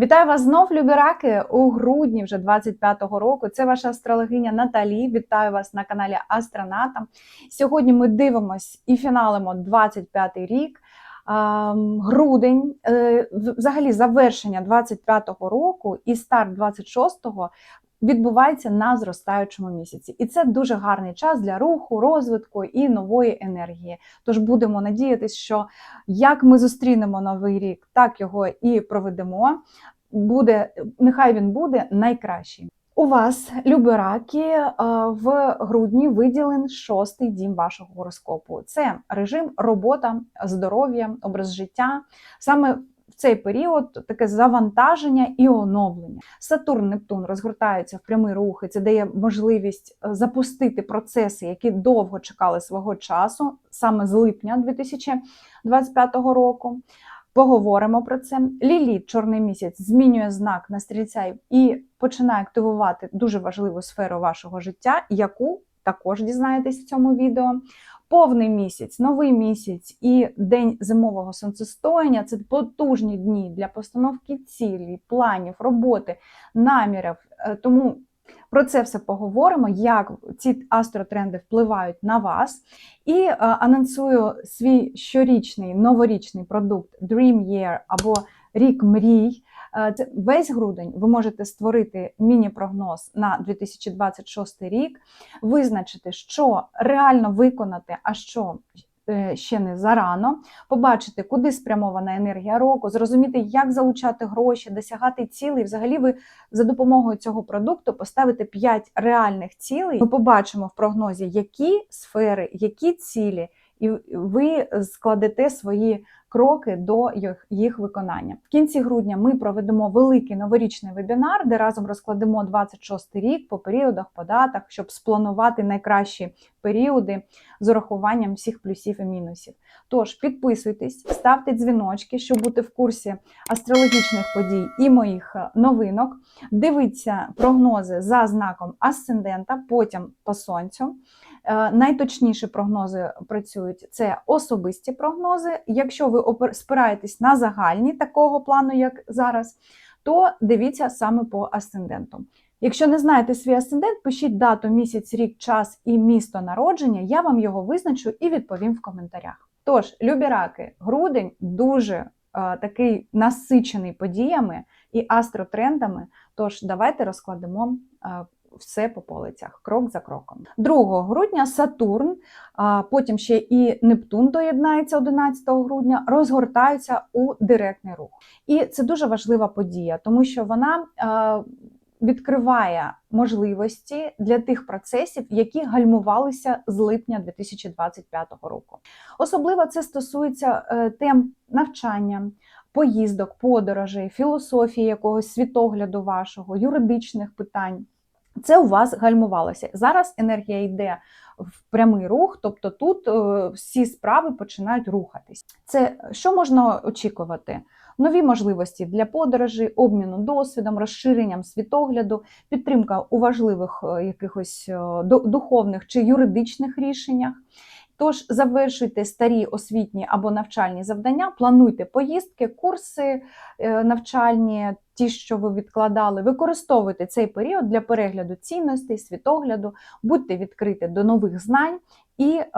Вітаю вас знов, любі раки, у грудні вже 25-го року. Це ваша астрологиня Наталі. Вітаю вас на каналі Астроната. Сьогодні ми дивимось і фіналимо 25-й рік. Грудень, е, взагалі завершення 25-го року і старт 26-го відбувається на зростаючому місяці. І це дуже гарний час для руху, розвитку і нової енергії. Тож будемо надіятися, що як ми зустрінемо новий рік, так його і проведемо. Буде, нехай він буде найкращий. У вас, любі е, в грудні виділен шостий дім вашого гороскопу. Це режим, робота, здоров'я, образ життя. Саме цей період таке завантаження і оновлення. Сатурн, Нептун розгортаються в прямі рухи. Це дає можливість е, запустити процеси, які довго чекали свого часу, саме з липня 2025 року. Поговоримо про це. Ліліт, чорний місяць, змінює знак на стрільця і починає активувати дуже важливу сферу вашого життя, яку також дізнаєтесь в цьому відео. Повний місяць, новий місяць і день зимового сонцестояння це потужні дні для постановки цілей, планів, роботи, намірів. Е, Тому про це все поговоримо, як ці астротренди впливають на вас. І е, анонсую свій щорічний новорічний продукт Dream Year або Рік мрій. Е, весь грудень ви можете створити міні-прогноз на 2026 рік, визначити, що реально виконати, а що е, ще не зарано, побачити, куди спрямована енергія року, зрозуміти, як залучати гроші, досягати цілей. Взагалі, ви за допомогою цього продукту поставите 5 реальних цілей. Ми побачимо в прогнозі, які сфери, які цілі, і ви складете свої кроки до їх, виконання. В кінці грудня ми проведемо великий новорічний вебінар, де разом розкладемо 26 рік по періодах, по датах, щоб спланувати найкращі періоди з урахуванням всіх плюсів і мінусів. Тож підписуйтесь, ставте дзвіночки, щоб бути в курсі астрологічних подій і моїх е, новинок. Дивіться прогнози за знаком асцендента, потім по сонцю. Е, Найточніші прогнози працюють це особисті прогнози. Якщо ви спираєтесь на загальні такого плану, як зараз, то дивіться саме по асценденту. Якщо не знаєте свій асцендент, пишіть дату, місяць, рік, час і місто народження. Я вам його визначу і відповім в коментарях. Тож, любі раки, грудень дуже е, такий насичений подіями і астротрендами. Тож давайте розкладемо е, все по полицях, крок за кроком. 2 грудня Сатурн, а потім ще і Нептун доєднається 11 грудня, розгортаються у директний рух. І це дуже важлива подія, тому що вона відкриває можливості для тих процесів, які гальмувалися з липня 2025 року. Особливо це стосується е, тем навчання. Поїздок, подорожей, філософії якогось світогляду вашого, юридичних питань. Це у вас гальмувалося. Зараз енергія йде в прямий рух, тобто тут е, всі справи починають рухатись. Це що можна очікувати? Нові можливості для подорожі, обміну досвідом, розширенням світогляду, підтримка у важливих е, якихось е, духовних чи юридичних рішеннях. Тож завершуйте старі освітні або навчальні завдання, плануйте поїздки, курси е, навчальні, ті, що ви відкладали. Використовуйте цей період для перегляду цінностей, світогляду, будьте відкриті до нових знань і е,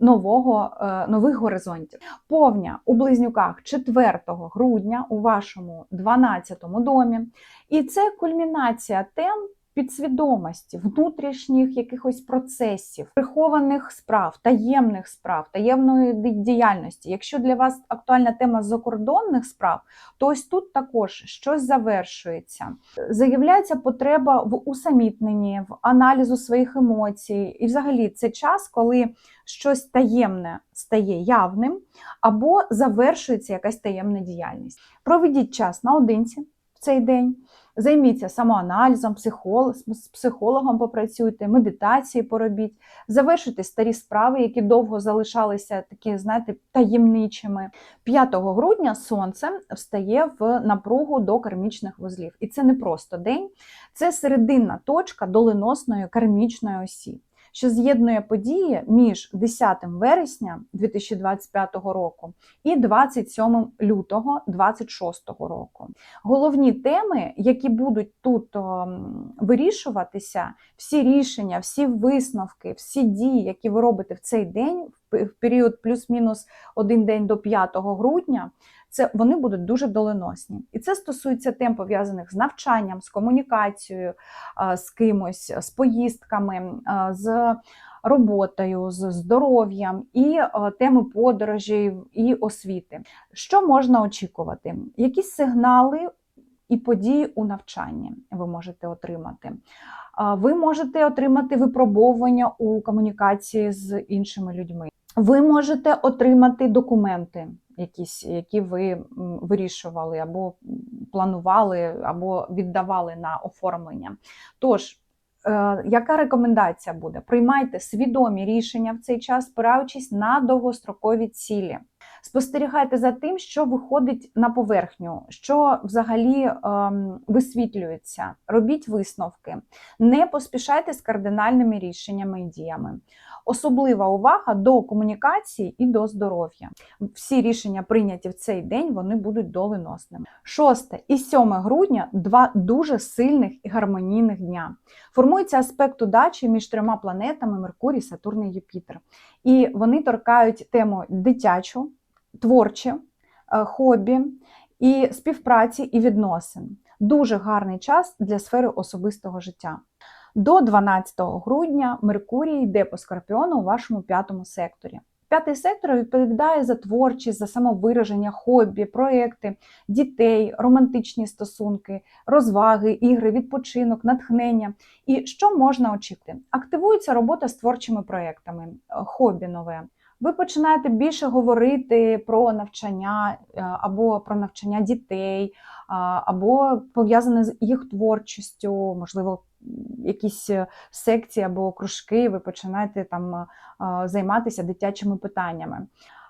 нового, е, нових горизонтів. Повня у близнюках 4 грудня у вашому 12 домі. І це кульмінація тем підсвідомості, внутрішніх якихось процесів, прихованих справ, таємних справ, таємної діяльності. Якщо для вас актуальна тема закордонних справ, то ось тут також щось завершується. Заявляється потреба в усамітненні, в аналізу своїх емоцій. І взагалі це час, коли щось таємне стає явним, або завершується якась таємна діяльність. Проведіть час наодинці в цей день. Займіться самоаналізом, з психологом попрацюйте, медитації поробіть, завершуйте старі справи, які довго залишалися такі, знаєте, таємничими. 5 грудня сонце встає в напругу до кармічних вузлів. І це не просто день, це серединна точка доленосної кармічної осі. Що з'єднує події між 10 вересня 2025 року і 27 лютого 2026 року. Головні теми, які будуть тут вирішуватися, всі рішення, всі висновки, всі дії, які ви робите в цей день, в період плюс-мінус один день до 5 грудня, це вони будуть дуже доленосні. І це стосується тем пов'язаних з навчанням, з комунікацією з кимось, з поїздками, з роботою, з здоров'ям і теми подорожей і освіти. Що можна очікувати? Якісь сигнали і події у навчанні ви можете отримати. Ви можете отримати випробовування у комунікації з іншими людьми. Ви можете отримати документи, якісь, які ви вирішували, або планували, або віддавали на оформлення. Тож, е, яка рекомендація буде? Приймайте свідомі рішення в цей час, спираючись на довгострокові цілі. Спостерігайте за тим, що виходить на поверхню, що взагалі ем, висвітлюється. Робіть висновки, не поспішайте з кардинальними рішеннями і діями. Особлива увага до комунікації і до здоров'я. Всі рішення прийняті в цей день вони будуть доленосними. 6 і 7 грудня два дуже сильних і гармонійних дня. Формується аспект удачі між трьома планетами Меркурій, Сатурн і Юпітер. І вони торкають тему дитячу, творче, е, хобі і співпраці і відносин. Дуже гарний час для сфери особистого життя. До 12 грудня Меркурій йде по Скорпіону у вашому п'ятому секторі. П'ятий сектор відповідає за творчість, за самовираження, хобі, проекти, дітей, романтичні стосунки, розваги, ігри, відпочинок, натхнення. І що можна очікувати? Активується робота з творчими проектами, е, хобі нове. Ви починаєте більше говорити про навчання е, або про навчання дітей, або пов'язане з їх творчістю, можливо, якісь е, секції або кружки, ви починаєте там е, займатися дитячими питаннями.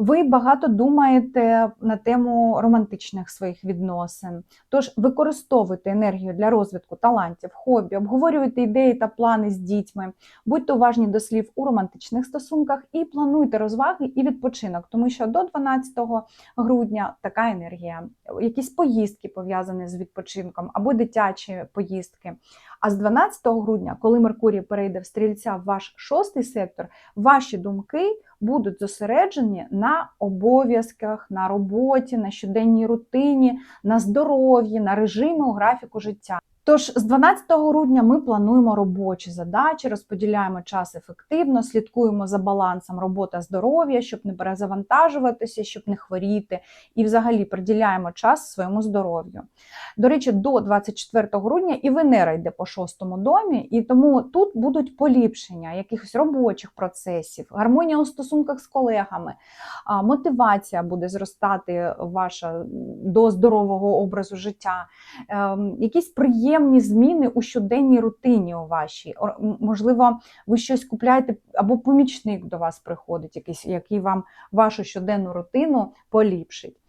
Ви багато думаєте на тему романтичних своїх відносин. Тож використовуйте енергію для розвитку талантів, хобі, обговорюйте ідеї та плани з дітьми, будьте уважні до слів у романтичних стосунках і плануйте розваги і відпочинок, тому що до 12 грудня така енергія, якісь поїздки пов'язані з відпочинком або дитячі поїздки. А з 12 грудня, коли Меркурій перейде в стрільця в ваш шостий сектор, ваші думки будуть зосереджені на обов'язках, на роботі, на щоденній рутині, на здоров'ї, на режимі графіку життя. Тож з 12 грудня ми плануємо робочі задачі, розподіляємо час ефективно, слідкуємо за балансом робота здоров'я, щоб не перезавантажуватися, щоб не хворіти, і взагалі приділяємо час своєму здоров'ю. До речі, до 24 грудня і Венера йде по шостому домі, і тому тут будуть поліпшення якихось робочих процесів, гармонія у стосунках з колегами, мотивація буде зростати ваша до здорового образу життя, ем, якісь приємні зміни у щоденній рутині у вашій. Можливо, ви щось купляєте, або помічник до вас приходить, якийсь, який вам вашу щоденну рутину поліпшить.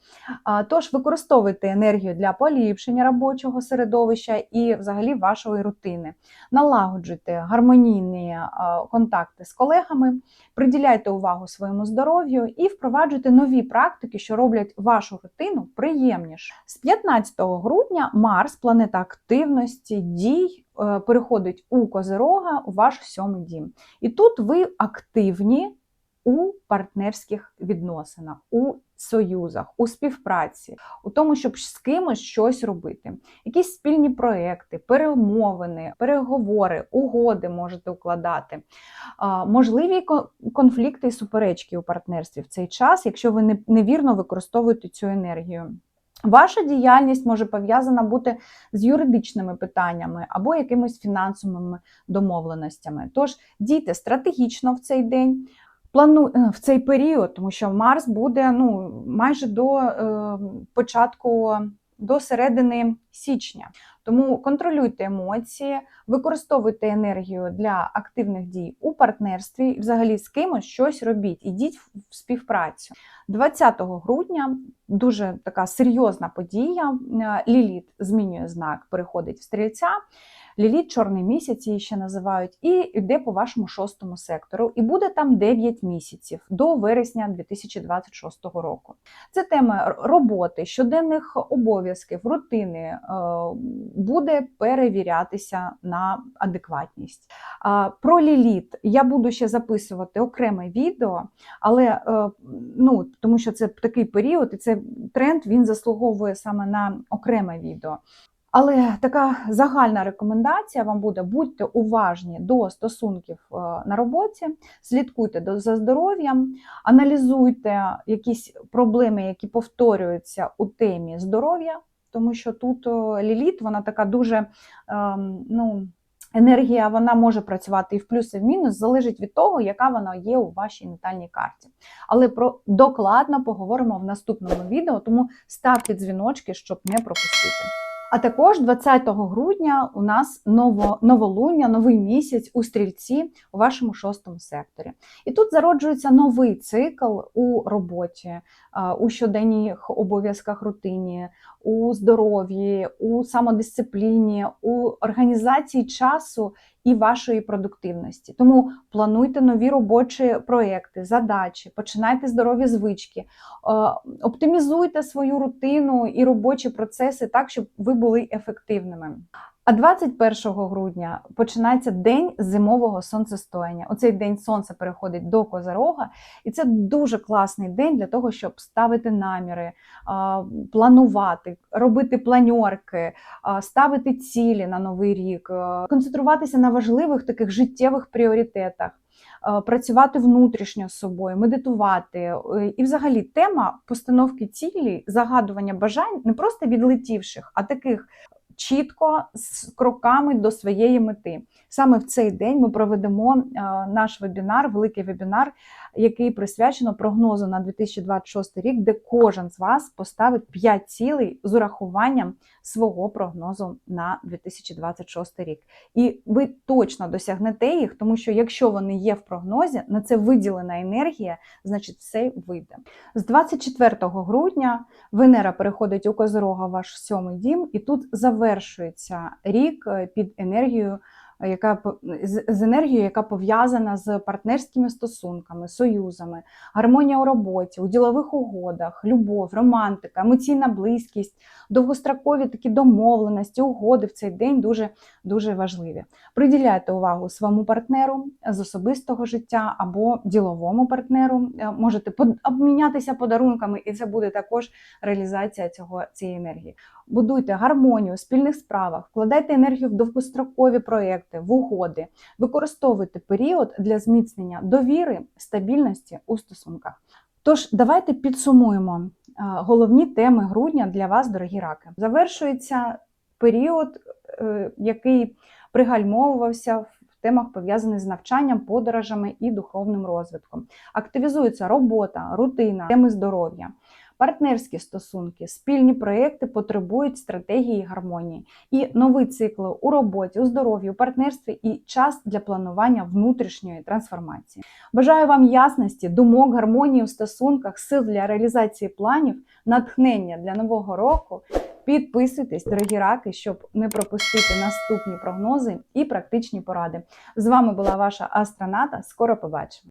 Тож використовуйте енергію для поліпшення робочого середовища і взагалі вашої рутини. Налагоджуйте гармонійні контакти з колегами, приділяйте увагу своєму здоров'ю і впроваджуйте нові практики, що роблять вашу рутину приємніше. З 15 грудня Марс, планета активності, дій, е, переходить у Козирога у ваш сьомий дім. І тут ви активні у партнерських відносинах, у союзах, у співпраці, у тому, щоб з кимось щось робити. Якісь спільні проекти, перемовини, переговори, угоди можете укладати. Можливі конфлікти і суперечки у партнерстві в цей час, якщо ви невірно використовуєте цю енергію. Ваша діяльність може пов'язана бути з юридичними питаннями або якимись фінансовими домовленостями. Тож дійте стратегічно в цей день. Плану е, в цей період, тому що Марс буде ну майже до е, початку, до середини січня. Тому контролюйте емоції, використовуйте енергію для активних дій у партнерстві, і взагалі з кимось щось робіть, ідіть в співпрацю. 20 грудня дуже така серйозна подія. Е, Ліліт змінює знак, переходить в стрільця. Ліліт чорний місяць її ще називають, і йде по вашому шостому сектору, і буде там 9 місяців до вересня 2026 року. Це тема роботи, щоденних обов'язків, рутини е, буде перевірятися на адекватність. Про ліліт я буду ще записувати окреме відео, але е, ну, тому що це такий період, і це тренд він заслуговує саме на окреме відео. Але така загальна рекомендація вам буде: будьте уважні до стосунків е, на роботі, слідкуйте за здоров'ям, аналізуйте якісь проблеми, які повторюються у темі здоров'я, тому що тут е, ліліт, вона така дуже ем, ну. Енергія вона може працювати і в плюс, і в мінус, залежить від того, яка вона є у вашій натальній карті. Але про докладно поговоримо в наступному відео, тому ставте дзвіночки, щоб не пропустити. А також 20 грудня у нас ново, новолуння, новий місяць у стрільці у вашому шостому секторі. І тут зароджується новий цикл у роботі, у щоденних обов'язках рутині, у здоров'ї, у самодисципліні, у організації часу і вашої продуктивності. Тому плануйте нові робочі проекти, задачі, починайте здорові звички, е, оптимізуйте свою рутину і робочі процеси так, щоб ви були ефективними. А 21 грудня починається день зимового сонцестояння. У цей день сонце переходить до Козирога, і це дуже класний день для того, щоб ставити наміри, планувати, робити планьорки, ставити цілі на новий рік, концентруватися на важливих таких життєвих пріоритетах. Працювати внутрішньо з собою, медитувати. Е, І взагалі тема постановки цілі, загадування бажань не просто відлетівших, а таких чітко з кроками до своєї мети. Саме в цей день ми проведемо е, наш вебінар, великий вебінар, який присвячено прогнозу на 2026 рік, де кожен з вас поставить 5 цілей з урахуванням свого прогнозу на 2026 рік. І ви точно досягнете їх, тому що якщо вони є в прогнозі, на це виділена енергія, значить все вийде. З 24 грудня Венера переходить у Козирога ваш сьомий дім, і тут завершується рік е, під енергією. е, Яка з енергією, яка пов'язана з партнерськими стосунками, союзами, гармонія у роботі, у ділових угодах, любов, романтика, емоційна близькість, довгострокові такі домовленості, угоди в цей день дуже дуже важливі. Приділяйте увагу своєму партнеру з особистого життя або діловому партнеру. Е, Можете обмінятися подарунками, і це буде також реалізація цього цієї енергії. Будуйте гармонію у спільних справах, вкладайте енергію в довгострокові проекти, в угоди, використовуйте період для зміцнення довіри, стабільності у стосунках. Тож давайте підсумуємо е, головні теми грудня для вас, дорогі раки. Завершується період, е, який пригальмовувався в темах пов'язаних з навчанням, подорожами і духовним розвитком. Активізується робота, рутина, теми здоров'я. Партнерські стосунки, спільні проекти потребують стратегії гармонії, і новий цикл у роботі, у здоров'ї, у партнерстві і час для планування внутрішньої трансформації. Бажаю вам ясності, думок, гармонії у стосунках, сил для реалізації планів, натхнення для нового року. Підписуйтесь, дорогі раки, щоб не пропустити наступні прогнози і практичні поради. З вами була ваша астроната. Скоро побачимо!